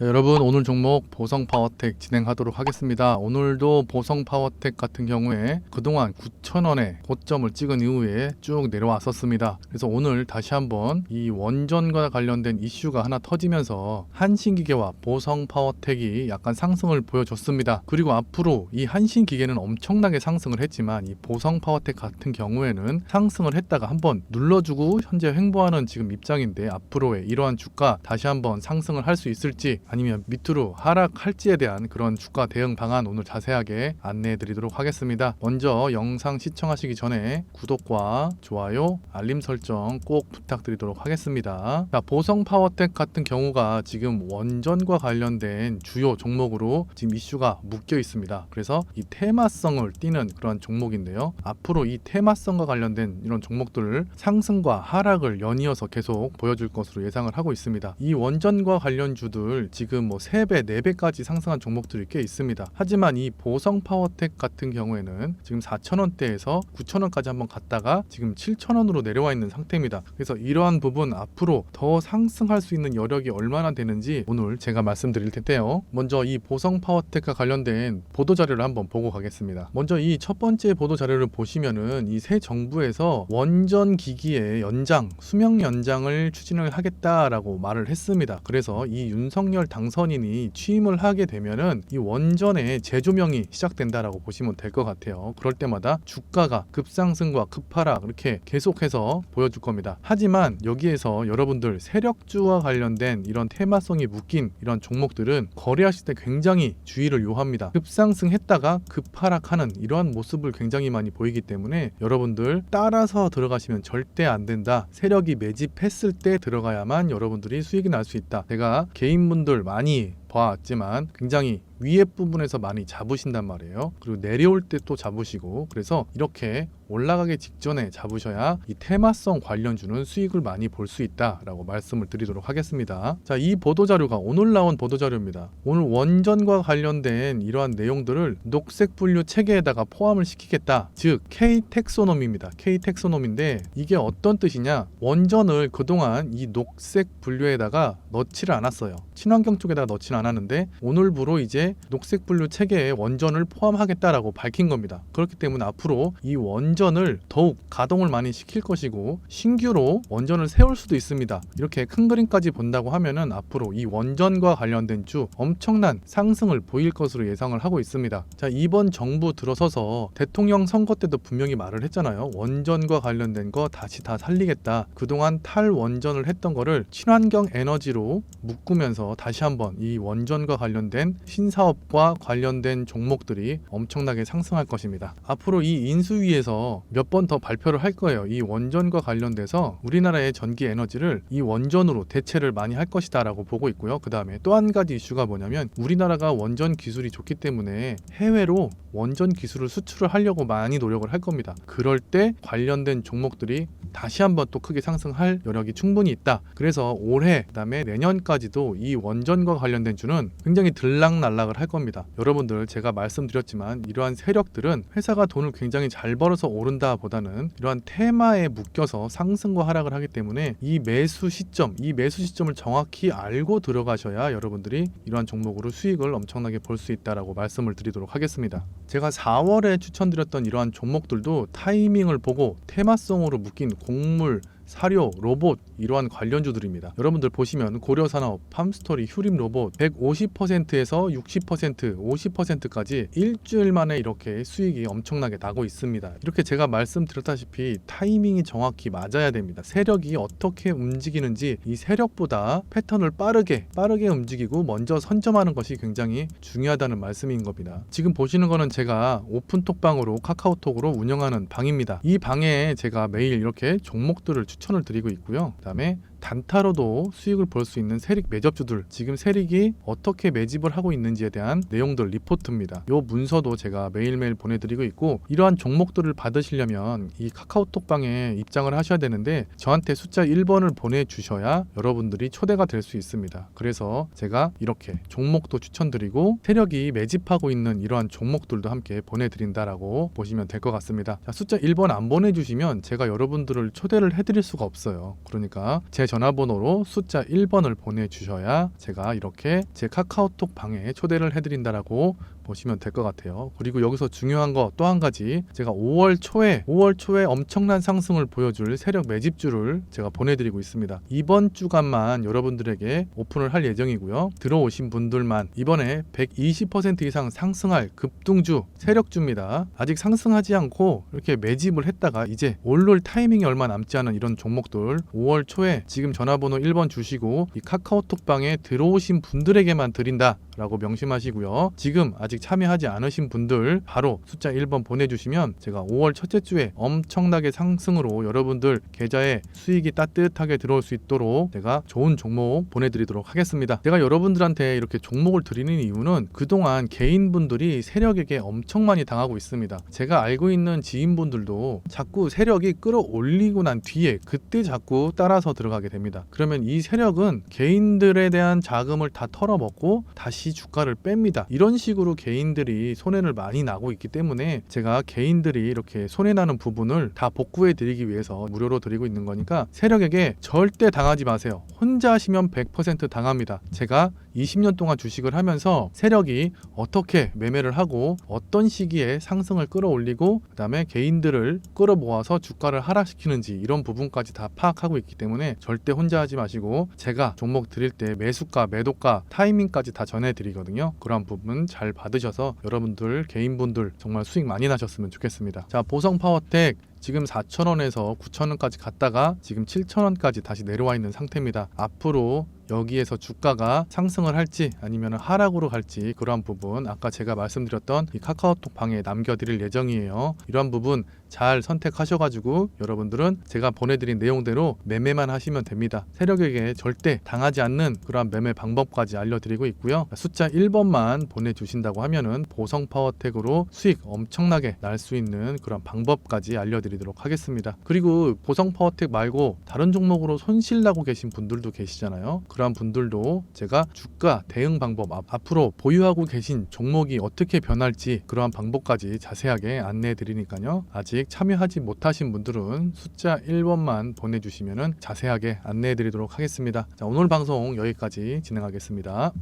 네, 여러분 오늘 종목 보성 파워텍 진행하도록 하겠습니다. 오늘도 보성 파워텍 같은 경우에 그동안 9,000원에 고점을 찍은 이후에 쭉 내려왔었습니다. 그래서 오늘 다시 한번 이 원전과 관련된 이슈가 하나 터지면서 한신기계와 보성 파워텍이 약간 상승을 보여줬습니다. 그리고 앞으로 이 한신기계는 엄청나게 상승을 했지만 이 보성 파워텍 같은 경우에는 상승을 했다가 한번 눌러주고 현재 횡보하는 지금 입장인데 앞으로의 이러한 주가 다시 한번 상승을 할 수 있을지 아니면 밑으로 하락할지에 대한 그런 주가 대응 방안 오늘 자세하게 안내해 드리도록 하겠습니다. 먼저 영상 시청하시기 전에 구독과 좋아요, 알림 설정 꼭 부탁드리도록 하겠습니다. 자, 보성 파워텍 같은 경우가 지금 원전과 관련된 주요 종목으로 지금 이슈가 묶여 있습니다. 그래서 이 테마성을 띠는 그런 종목인데요. 앞으로 이 테마성과 관련된 이런 종목들을 상승과 하락을 연이어서 계속 보여줄 것으로 예상을 하고 있습니다. 이 원전과 관련 주들 지금 뭐 3배, 4배까지 상승한 종목들이 꽤 있습니다. 하지만 이 보성 파워텍 같은 경우에는 지금 4,000원대에서 9,000원까지 한번 갔다가 지금 7,000원으로 내려와 있는 상태입니다. 그래서 이러한 부분 앞으로 더 상승할 수 있는 여력이 얼마나 되는지 오늘 제가 말씀드릴 텐데요. 먼저 이 보성 파워텍과 관련된 보도 자료를 한번 보고 가겠습니다. 먼저 이 첫 번째 보도 자료를 보시면은 이 새 정부에서 원전 기기의 연장, 수명 연장을 추진을 하겠다라고 말을 했습니다. 그래서 이 윤석열 당선인이 취임을 하게 되면은 이 원전의 재조명이 시작된다라고 보시면 될 것 같아요. 그럴 때마다 주가가 급상승과 급하락 이렇게 계속해서 보여줄 겁니다. 하지만 여기에서 여러분들 세력주와 관련된 이런 테마성이 묶인 이런 종목들은 거래하실 때 굉장히 주의를 요합니다. 급상승했다가 급하락하는 이러한 모습을 굉장히 많이 보이기 때문에 여러분들 따라서 들어가시면 절대 안 된다. 세력이 매집했을 때 들어가야만 여러분들이 수익이 날 수 있다. 제가 개인분들 많이 봐왔지만 굉장히 위에 부분에서 많이 잡으신단 말이에요. 그리고 내려올 때 또 잡으시고 그래서 이렇게 올라가기 직전에 잡으셔야 이 테마성 관련주는 수익을 많이 볼 수 있다라고 말씀을 드리도록 하겠습니다. 자, 이 보도 자료가 오늘 나온 보도 자료입니다. 오늘 원전과 관련된 이러한 내용들을 녹색 분류 체계에다가 포함을 시키겠다. 즉 K 텍소놈입니다. K 텍소놈인데 이게 어떤 뜻이냐? 원전을 그동안 이 녹색 분류에다가 넣지를 않았어요. 친환경 쪽에다가 넣지는 않았는데 오늘부로 이제 녹색 분류 체계에 원전을 포함하겠다라고 밝힌 겁니다. 그렇기 때문에 앞으로 이 원 전을 더욱 가동을 많이 시킬 것이고 신규로 원전을 세울 수도 있습니다. 이렇게 큰 그림까지 본다고 하면은 앞으로 이 원전과 관련된 주 엄청난 상승을 보일 것으로 예상을 하고 있습니다. 자, 이번 정부 들어서서 대통령 선거 때도 분명히 말을 했잖아요. 원전과 관련된 거 다시 다 살리겠다. 그동안 탈원전을 했던 거를 친환경 에너지로 묶으면서 다시 한번 이 원전과 관련된 신사업과 관련된 종목들이 엄청나게 상승할 것입니다. 앞으로 이 인수위에 서 몇 번 더 발표를 할 거예요. 이 원전과 관련돼서 우리나라의 전기 에너지를 이 원전으로 대체를 많이 할 것이다라고 보고 있고요. 그 다음에 또 한 가지 이슈가 뭐냐면 우리나라가 원전 기술이 좋기 때문에 해외로 원전 기술을 수출을 하려고 많이 노력을 할 겁니다. 그럴 때 관련된 종목들이 다시 한번 또 크게 상승할 여력이 충분히 있다. 그래서 올해 그다음에 내년까지도 이 원전과 관련된 주는 굉장히 들락날락을 할 겁니다. 여러분들 제가 말씀드렸지만 이러한 세력들은 회사가 돈을 굉장히 잘 벌어서 오른다 보다는 이러한 테마에 묶여서 상승과 하락을 하기 때문에 이 매수 시점, 이 매수 시점을 정확히 알고 들어가셔야 여러분들이 이러한 종목으로 수익을 엄청나게 볼 수 있다라고 말씀을 드리도록 하겠습니다. 제가 4월에 추천드렸던 이러한 종목들도 타이밍을 보고 테마성으로 묶인 곡물 사료, 로봇 이러한 관련주들입니다. 여러분들 보시면 고려산업, 팜스토리, 휴림 로봇 150%에서 60%, 50%까지 일주일 만에 이렇게 수익이 엄청나게 나고 있습니다. 이렇게 제가 말씀드렸다시피 타이밍이 정확히 맞아야 됩니다. 세력이 어떻게 움직이는지 이 세력보다 패턴을 빠르게 빠르게 움직이고 먼저 선점하는 것이 굉장히 중요하다는 말씀인 겁니다. 지금 보시는 거는 제가 오픈톡방으로 카카오톡으로 운영하는 방입니다. 이 방에 제가 매일 이렇게 종목들을 추천을 드리고 있고요. 그다음에 단타로도 수익을 볼 수 있는 세력 매접주들 지금 세력이 어떻게 매집을 하고 있는지에 대한 내용들 리포트입니다. 요 문서도 제가 매일매일 보내드리고 있고 이러한 종목들을 받으시려면 이 카카오톡방에 입장을 하셔야 되는데 저한테 숫자 1번을 보내주셔야 여러분들이 초대가 될 수 있습니다. 그래서 제가 이렇게 종목도 추천드리고 세력이 매집하고 있는 이러한 종목들도 함께 보내드린다라고 보시면 될 것 같습니다. 자, 숫자 1번 안 보내주시면 제가 여러분들을 초대를 해드릴 수가 없어요. 그러니까 제 전화번호로 숫자 1번을 보내주셔야 제가 이렇게 제 카카오톡 방에 초대를 해드린다라고 보시면 될 것 같아요. 그리고 여기서 중요한 거 또 한 가지 제가 5월 초에 5월 초에 엄청난 상승을 보여줄 세력 매집주를 제가 보내드리고 있습니다. 이번 주간만 여러분들에게 오픈을 할 예정이고요. 들어오신 분들만 이번에 120% 이상 상승할 급등주 세력주입니다. 아직 상승하지 않고 이렇게 매집을 했다가 이제 올올 타이밍이 얼마 남지 않은 이런 종목들 5월 초에 지금 전화번호 1번 주시고 이 카카오톡 방에 들어오신 분들에게만 드린다. 라고 명심하시고요. 지금 아직 참여하지 않으신 분들 바로 숫자 1번 보내주시면 제가 5월 첫째 주에 엄청나게 상승으로 여러분들 계좌에 수익이 따뜻하게 들어올 수 있도록 제가 좋은 종목 보내드리도록 하겠습니다. 제가 여러분들한테 이렇게 종목을 드리는 이유는 그동안 개인분들이 세력에게 엄청 많이 당하고 있습니다. 제가 알고 있는 지인분들도 자꾸 세력이 끌어올리고 난 뒤에 그때 자꾸 따라서 들어가게 됩니다. 그러면 이 세력은 개인들에 대한 자금을 다 털어먹고 다시 주가를 뺍니다. 이런 식으로 개인들이 손해를 많이 나고 있기 때문에 제가 개인들이 이렇게 손해나는 부분을 다 복구해 드리기 위해서 무료로 드리고 있는 거니까 세력에게 절대 당하지 마세요. 혼자 하시면 100% 당합니다. 제가 20년 동안 주식을 하면서 세력이 어떻게 매매를 하고 어떤 시기에 상승을 끌어올리고 그다음에 개인들을 끌어모아서 주가를 하락시키는지 이런 부분까지 다 파악하고 있기 때문에 절대 혼자 하지 마시고 제가 종목 드릴 때 매수가, 매도가, 타이밍까지 다 전해드리거든요. 그런 부분 잘 받으셔서 여러분들 개인분들 정말 수익 많이 나셨으면 좋겠습니다. 자 보성 파워텍 지금 4,000원에서 9,000원까지 갔다가 지금 7,000원까지 다시 내려와 있는 상태입니다. 앞으로 여기에서 주가가 상승을 할지 아니면 하락으로 갈지 그러한 부분 아까 제가 말씀드렸던 이 카카오톡 방에 남겨드릴 예정이에요. 이러한 부분 잘 선택하셔가지고 여러분들은 제가 보내드린 내용대로 매매만 하시면 됩니다. 세력에게 절대 당하지 않는 그러한 매매 방법까지 알려드리고 있고요. 숫자 1번만 보내주신다고 하면은 보성 파워텍으로 수익 엄청나게 날 수 있는 그런 방법까지 알려드리도록 하겠습니다. 그리고 보성 파워텍 말고 다른 종목으로 손실 나고 계신 분들도 계시잖아요. 그러한 분들도 제가 주가 대응 방법 앞- 앞으로 보유하고 계신 종목이 어떻게 변할지 그러한 방법까지 자세하게 안내해 드리니까요. 아직 참여하지 못하신 분들은 숫자 1번만 보내주시면 자세하게 안내해 드리도록 하겠습니다. 자, 오늘 방송 여기까지 진행하겠습니다.